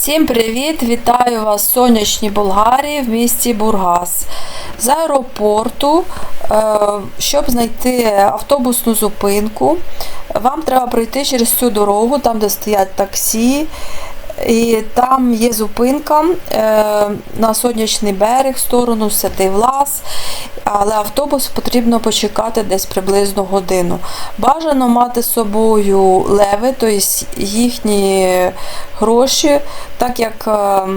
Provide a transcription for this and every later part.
Всім привіт! Вітаю вас в сонячній Болгарії в місті Бургас. З аеропорту, е, щоб знайти автобусну зупинку, вам треба пройти через цю дорогу, там де стоять таксі. І там є зупинка е, на сонячний берег в сторону Святий Влас, але автобус потрібно почекати десь приблизно годину. Бажано мати з собою леви, тобто їхні гроші, так як е,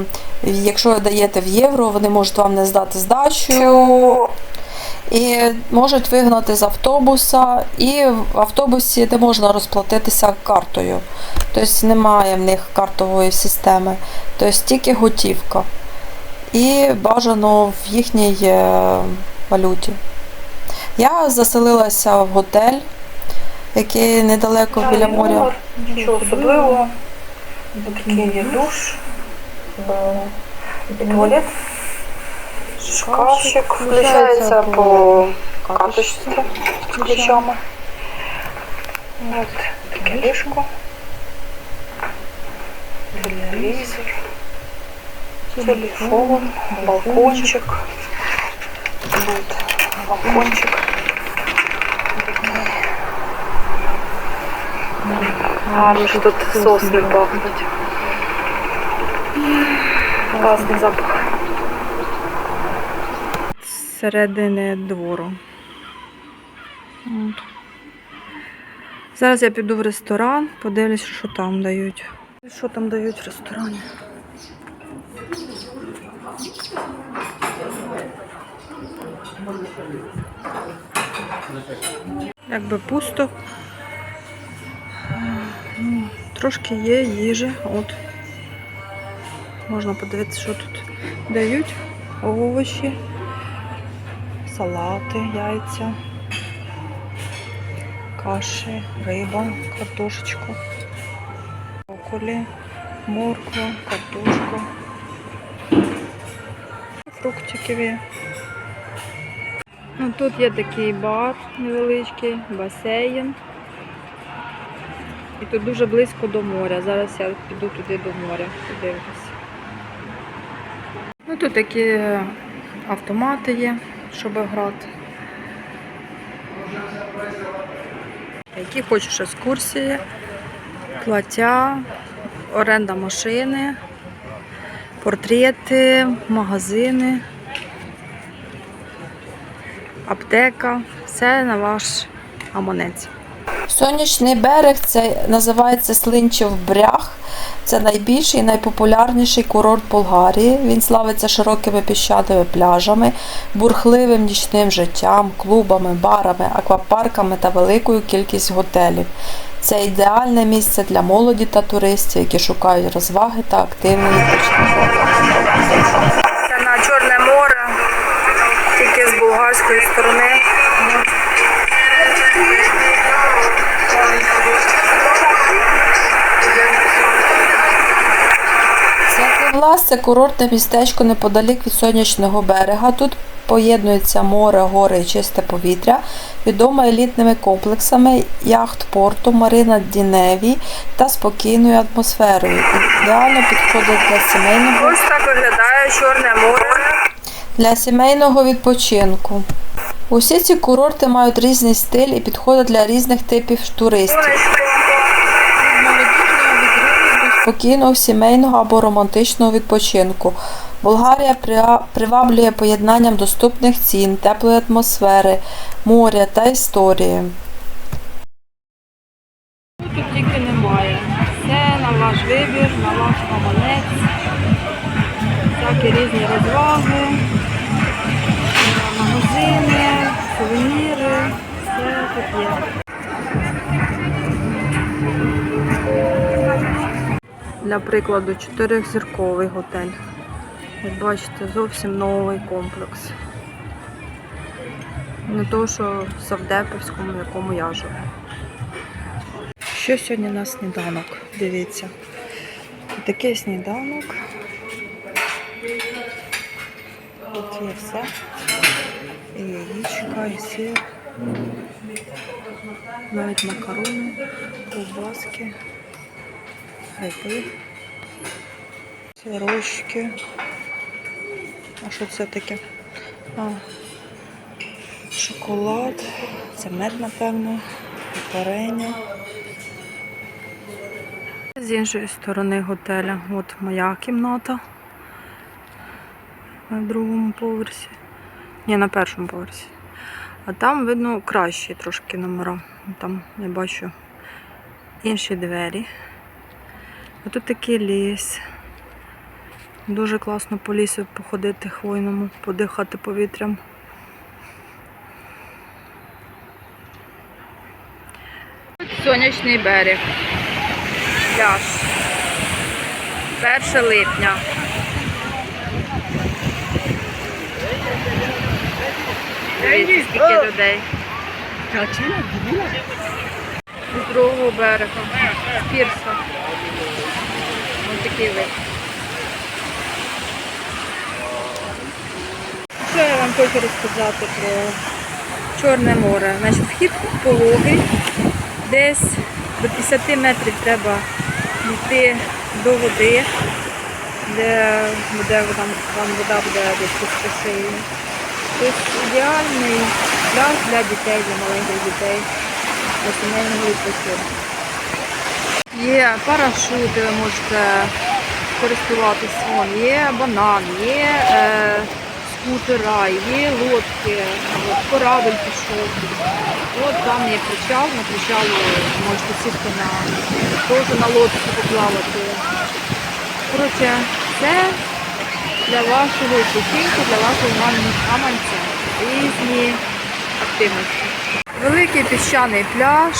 якщо ви даєте в євро, вони можуть вам не здати здачу. І можуть вигнати з автобуса, і в автобусі не можна розплатитися картою. Тобто немає в них картової системи, тобто тільки готівка. І бажано в їхній е, валюті. Я заселилася в готель, який недалеко біля моря. Нічого особливого. Такий є душ, е, туалет, шкафчик, включається по карточці з ключами. От таке ліжко, телевізор, телефон, балкончик. От, балкончик. Гарно, що тут сосни пахнуть. Класний запах. Середини двору. От. Зараз я піду в ресторан, подивлюсь, що там дають. Що там дають в ресторані? Якби пусто. Ну, Трошки є їжі. От. Можна подивитися, що тут дають. Овочі, салати, яйця, каші, риба, картошечку, брокколі, морква, картошка, фруктиків є. Ну, тут є такий бар невеличкий, басейн. І тут дуже близько до моря. Зараз я піду туди до моря, подивлюся. Ну, тут такі автомати є, щоб грати. Які хочеш екскурсії, плаття, оренда машини, портрети, магазини, аптека. Все на ваш гаманець. Сонячний берег це називається Слинчев бряг. Це найбільший і найпопулярніший курорт Болгарії. Він славиться широкими піщаними пляжами, бурхливим нічним життям, клубами, барами, аквапарками та великою кількістю готелів. Це ідеальне місце для молоді та туристів, які шукають розваги та активний на Чорне море, тільки з болгарської сторони. Святий Влас це курортне містечко неподалік від сонячного берега. Тут поєднується море, гори і чисте повітря, відоме елітними комплексами, яхт-порту, Марина Діневі та спокійною атмосферою. Ідеально підходить для сімейного, Ось так виглядає Чорне море. для сімейного відпочинку. Усі ці курорти мають різний стиль і підходять для різних типів туристів. Спокійного сімейного або романтичного відпочинку. Болгарія приваблює поєднанням доступних цін, теплої атмосфери, моря та історії. Прикладу, чотирьохзірковий готель. Як бачите, зовсім новий комплекс. Не то, що в Савдепівському, в якому я живу. Що сьогодні на сніданок? Дивіться. Такий сніданок. Тут є все. І яєчка, і сир. Навіть макарони, ковбаски, гриби. Сирочки. А що це таке? А, шоколад. Це мед, напевно. Варення. З іншої сторони готеля. От моя кімната. На другому поверсі. Ні, на першому поверсі. А там видно кращі трошки номера. Там я бачу інші двері. А тут такий ліс. Дуже класно по лісу походити хвойному, подихати повітрям. Сонячний берег. Пляж. 1 липня. Дивіться, скільки людей. З другого берега. З пірса. Ось такий вид. Хочу розказати про Чорне море? Значить, вхід пологий. Десь до 50 метрів треба йти до води, де буде там, вам вода буде десь під шиї. Тобто ідеальний пляж для дітей, для маленьких дітей, для сімейного відпочинку. Є парашути, ви можете користуватися. Є банан, є е, скутера, є лодки, от, корабль пішов. От там є причал, на причалу можете сісти на теж на лодку поплавати. Коротше, це для вашого відпочинку, для вашого гаманця. Різні активності. Великий піщаний пляж,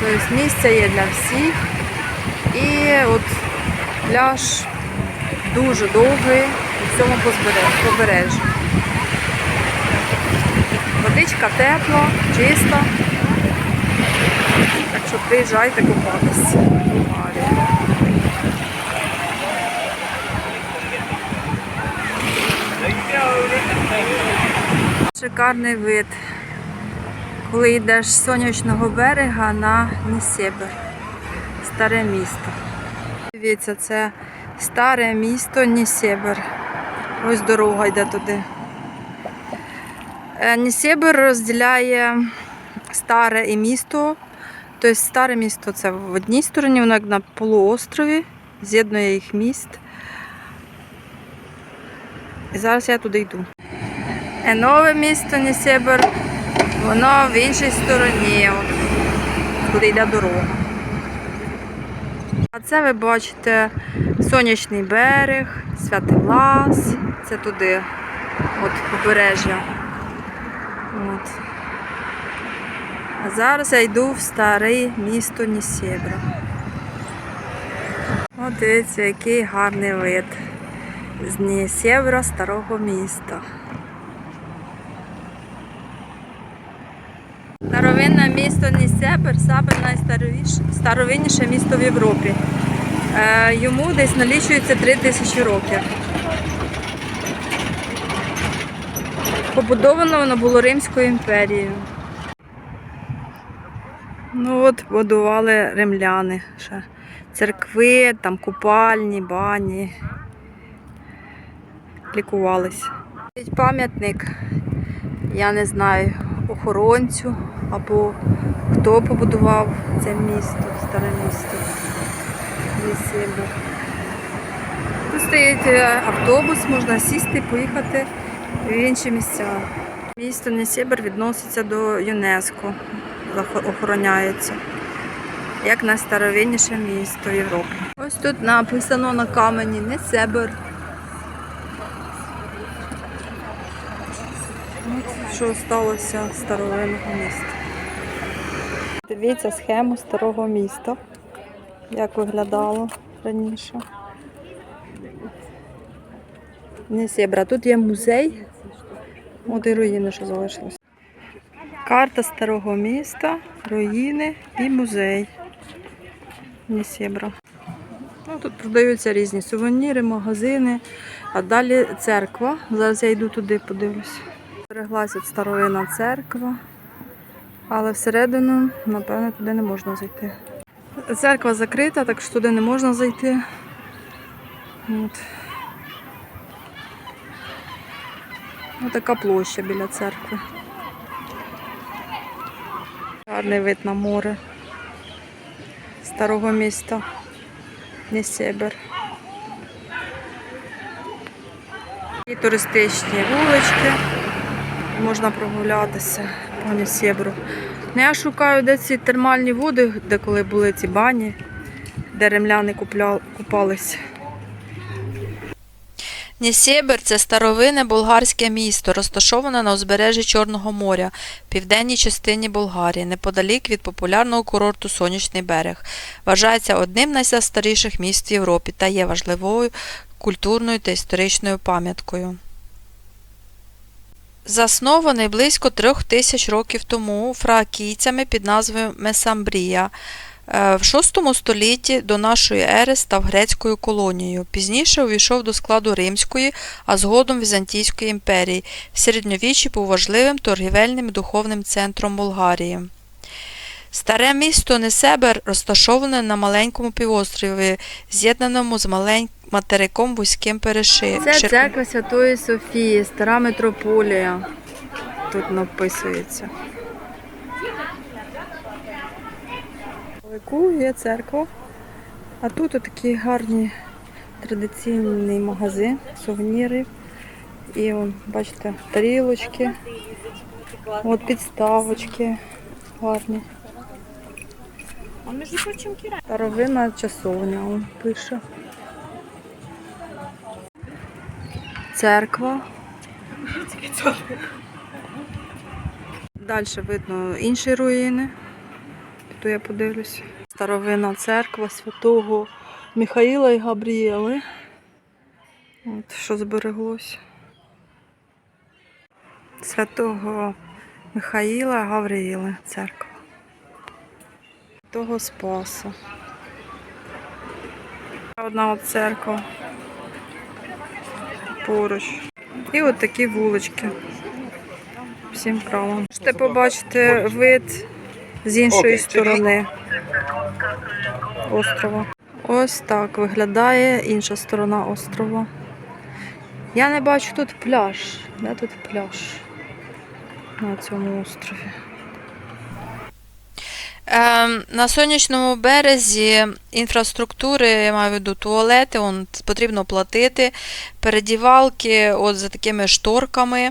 тобто місце є для всіх. І от пляж дуже довгий у цьому побережжі. Водичка тепла, чиста. Так що приїжджайте купатися. Шикарний вид. Коли йдеш з сонячного берега на Нісебер. Старе місто. Дивіться, це старе місто Нісебер. Ось дорога йде туди. Е, розділяє старе і місто. Тобто старе місто це в одній стороні, воно як на полуострові, з'єднує їх міст. І зараз я туди йду. Е, Нове місто Нісебер, воно в іншій стороні, куди йде дорога. А це ви бачите сонячний берег, Святилас, це туди, от побережжя. От. А зараз я йду в старе місто Нісєбра. От дивіться, який гарний вид з Нісєбра, старого міста. Старовинне місто Нісебр саме найстаровіше старовинніше місто в Європі. Е, йому десь налічується 3 тисячі років. Побудовано воно було Римською імперією. Ну от будували римляни ще. Церкви, там купальні, бані. Лікувались. Пам'ятник, я не знаю, охоронцю або хто побудував це місто, старе місто. Тут стоїть е, автобус, можна сісти, поїхати в інші місця. Місто Несібр відноситься до ЮНЕСКО, охороняється. Як найстаровинніше місто Європи. Ось тут написано на камені Несебр. От що сталося старовинного міста. Дивіться схему старого міста, як виглядало раніше. Несебра. Тут є музей. От і руїни, що залишились. Карта старого міста, руїни і музей. Несебра. Ну, тут продаються різні сувеніри, магазини, а далі церква. Зараз я йду туди, подивлюсь. Береглася тут старовинна церква, але всередину, напевно, туди не можна зайти. Церква закрита, так що туди не можна зайти. От. Ось така площа біля церкви. Гарний вид на море старого міста Несебер. І туристичні вулички. Можна прогулятися по Несебру. Ну, я шукаю, де ці термальні води, де коли були ці бані, де римляни купля... купались. Нєсєбер – це старовинне болгарське місто, розташоване на узбережжі Чорного моря, в південній частині Болгарії, неподалік від популярного курорту Сонячний берег. Вважається одним з найстаріших міст в Європі та є важливою культурною та історичною пам'яткою. Заснований близько трьох тисяч років тому фракійцями під назвою Месамбрія. Е, В VI столітті до нашої ери став грецькою колонією. Пізніше увійшов до складу Римської, а згодом Візантійської імперії. В середньовіччі був важливим торгівельним і духовним центром Болгарії. Старе місто Несебер розташоване на маленькому півострові, з'єднаному з маленьким материком вузьким переши. Це церква Святої Софії, стара митрополія. Тут написується. Велику є церква. А тут такі гарні традиційний магазин, сувеніри. І он, бачите, тарілочки, от підставочки гарні. Старовинна часовня, он пише. Церква. Далі видно інші руїни. Тут я подивлюся. Старовинна церква святого Михаїла і Габрієли. От що збереглося. Святого Михаїла Гавриїли церква. Того Спаса. Одна от церква. Поруч. І от такі вулички. Всім право. Можете побачити вид з іншої сторони острова. Ось так виглядає інша сторона острова. Я не бачу тут пляж. Де тут пляж на цьому острові? Ем, на сонячному березі інфраструктури, я маю в виду туалети, он, потрібно платити, передівалки от за такими шторками.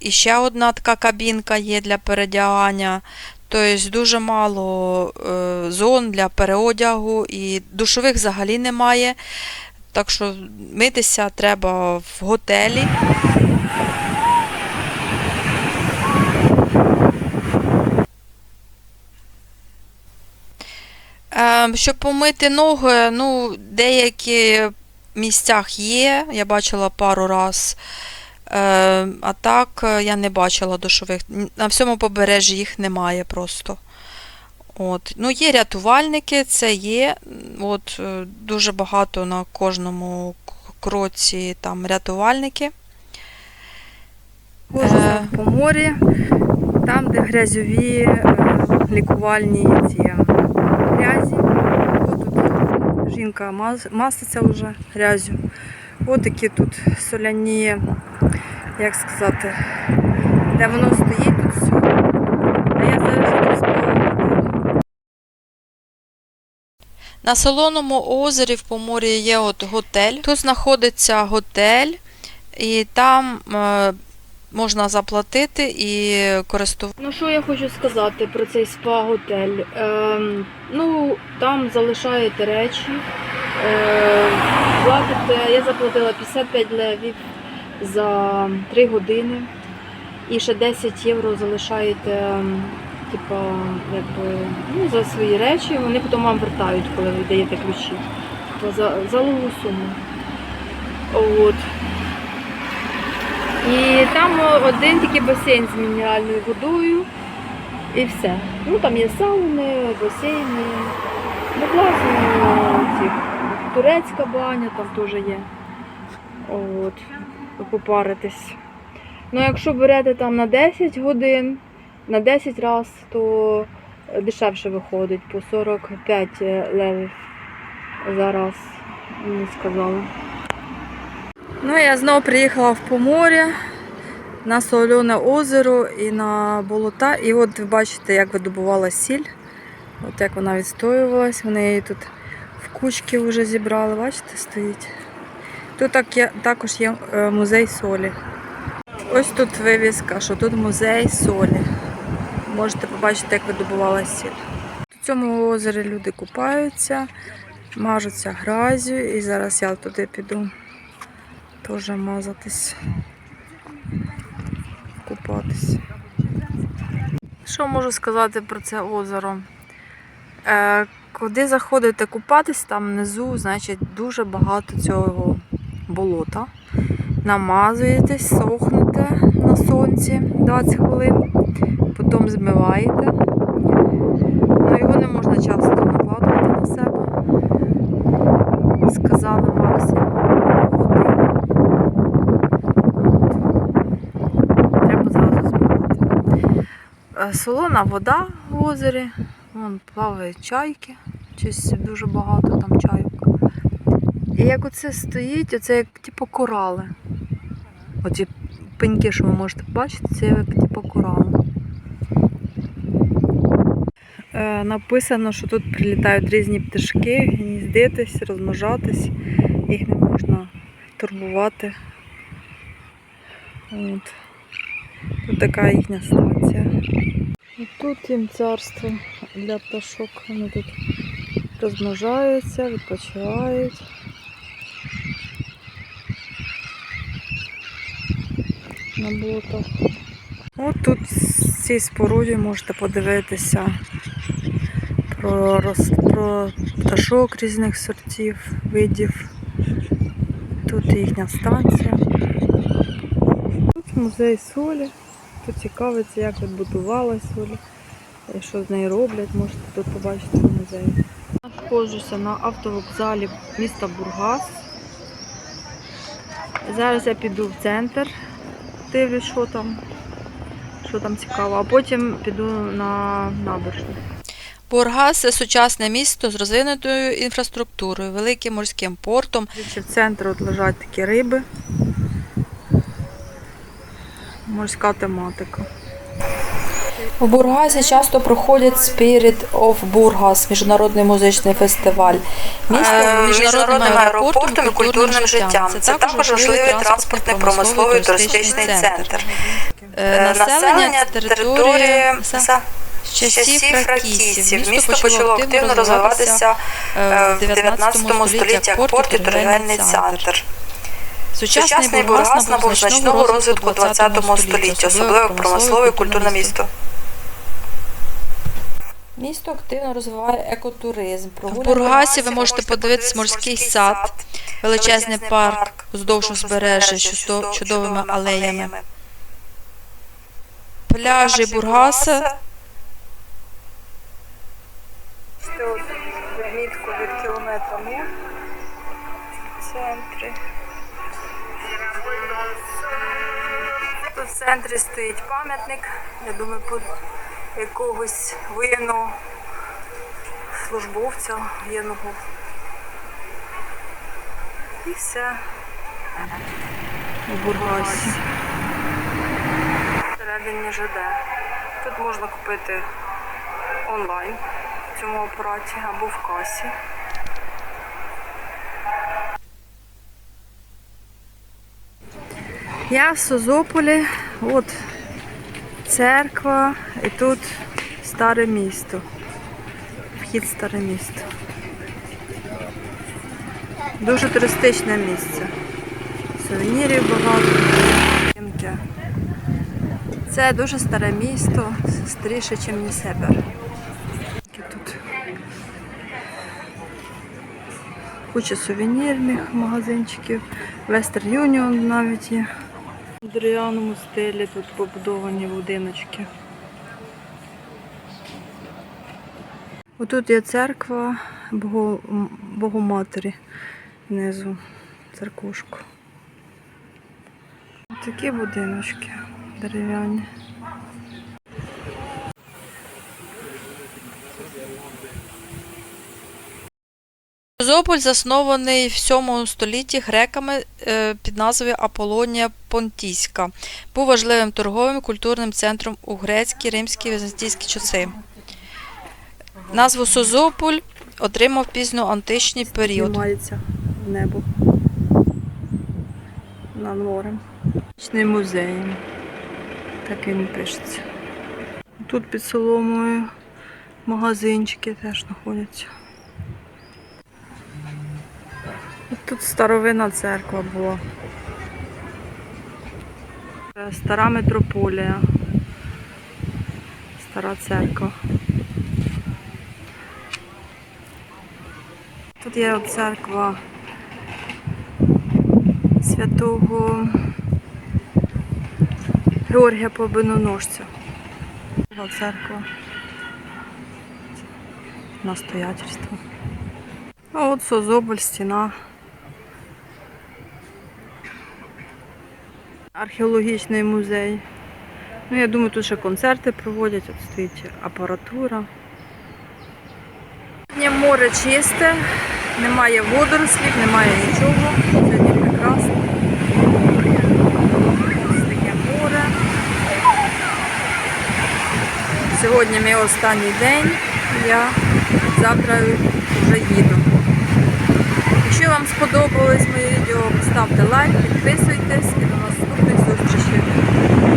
І ще одна така кабінка є для передягання. Тобто дуже мало е, зон для переодягу і душових взагалі немає. Так що митися треба в готелі. Е, щоб помити ноги, ну, деякі місцях є, я бачила пару раз. Е, а так е, я не бачила душових. На всьому побережжі їх немає просто. От. Ну, є рятувальники, це є. От, е, дуже багато на кожному кроці там рятувальники. Кожна по морі, там, де грязьові лікувальні ці грязі. Тут жінка маситься вже грязю. От такі тут соляні, як сказати, де воно стоїть тут все. А я зараз іду. На Солоному озері в Поморі є от готель. Тут знаходиться готель, і там е, можна заплатити і користуватися. Ну, що я хочу сказати про цей спа-готель? Ем, ну, там залишаєте речі, е, платите, я заплатила 55 левів за 3 години і ще 10 євро залишаєте ем, типа, якби, ну, за свої речі, вони потім вам вертають, коли ви даєте ключі. За, залову суму. От. І там один тільки басейн з мінеральною водою. І все. Ну там є сауни, басейни. Ну класно, турецька баня там теж є. От, попаритись. Ну, якщо берете там на 10 годин, на 10 разів, то дешевше виходить по 45 левів за раз. не сказала. Ну, я знову приїхала в Помор'я на Солене озеро і на болота. І от ви бачите, як видобувала сіль. От як вона відстоювалась. Вони її тут кучки вже зібрали, бачите, стоїть. Тут так є, також є е, музей солі. Ось тут вивіска, що тут музей солі. Можете побачити, як видобувала сіль. В цьому озері люди купаються, мажуться гразю, і зараз я туди піду теж мазатись, купатись. Що можу сказати про це озеро? Куди заходите купатись, там внизу, значить, дуже багато цього болота. Намазуєтесь, сохнете на сонці 20 хвилин, потім змиваєте. Ну, його не можна часто накладувати на себе. Сказали максимум. Треба зразу змивати. Е, Солона вода в озері. Вон плавають чайки. Щось дуже багато там чайок. І як оце стоїть, оце як типу корали. Оці пеньки, що ви можете побачити, це як типу корали. Е, написано, що тут прилітають різні пташки, гніздитись, розмножатись. Їх не можна турбувати. От. Тут така їхня станція. І тут їм царство для пташок. Вони тут розмножаються, відпочивають. На болотах. От тут в цій споруді можете подивитися про, роз- про пташок різних сортів, видів. Тут їхня станція. Тут музей солі. Тут цікавиться, як відбудувалась солі, що з нею роблять, можете тут побачити в музеї. Знаходжуся на автовокзалі міста Бургас. Зараз я піду в центр, дивлюсь, що там, що там цікаво, а потім піду на набережну. Бургас це сучасне місто з розвинутою інфраструктурою, великим морським портом. В центрі от лежать такі риби. Морська тематика. У Бургасі часто проходять Spirit of Burgas, міжнародний музичний фестиваль. Місто Е, міжнародним аеропортом і культурним життям. Це також важливий транспортний промисловий туристичний центр. Е, Е, Населення території са- з часів ракійців. Місто почало активно розвиватися е, в 19 столітті як порт і торгівельний центр. Сучасний Бургас набув значного розвитку 20 столітті, особливо промислове і культурне місто. Місто активно розвиває екотуризм. В Бургасі ви можете подивитись морський сад, величезний парк уздовж узбережжя, з чудовими алеями. Пляжі Бургаса. В центрі стоїть пам'ятник, я думаю, по якогось воєнного службовця воєнного. І все. Бургасі. Всередині ЖД. Тут можна купити онлайн в цьому апараті або в касі. Я в Созополі, от церква, і тут старе місто. Вхід старе місто. Дуже туристичне місце. Сувенірів багато. Це дуже старе місто, старіше, ніж Нісебер. Тут куча сувенірних магазинчиків. Western Union навіть є. В дерев'яному стилі тут побудовані будиночки. Отут є церква Богоматері внизу церквушку. Такі будиночки дерев'яні. Козополь заснований в 7 столітті греками е, під назвою Аполонія Понтійська. Був важливим торговим і культурним центром у грецькі, римські і візантійські часи. Назву Созополь отримав пізноантичний період. Знімається небо над морем. Нічний музей. Так він пишеться. Тут під соломою магазинчики теж знаходяться. Тут старовинна церква була. Стара митрополія. Стара церква. Тут є церква святого Георгія Побиноносця. Друга церква. Настоятельство. А от Созополь, стіна. Археологічний музей. Ну, я думаю, тут ще концерти проводять, от стоїть апаратура. Сьогодні море чисте, немає водорослів, немає нічого. Сьогодні прекрасно. Ось таке море. Сьогодні мій останній день. Я завтра вже їду. Якщо вам сподобалось моє відео, ставте лайк, підписуйтесь і до наступних зустрічей.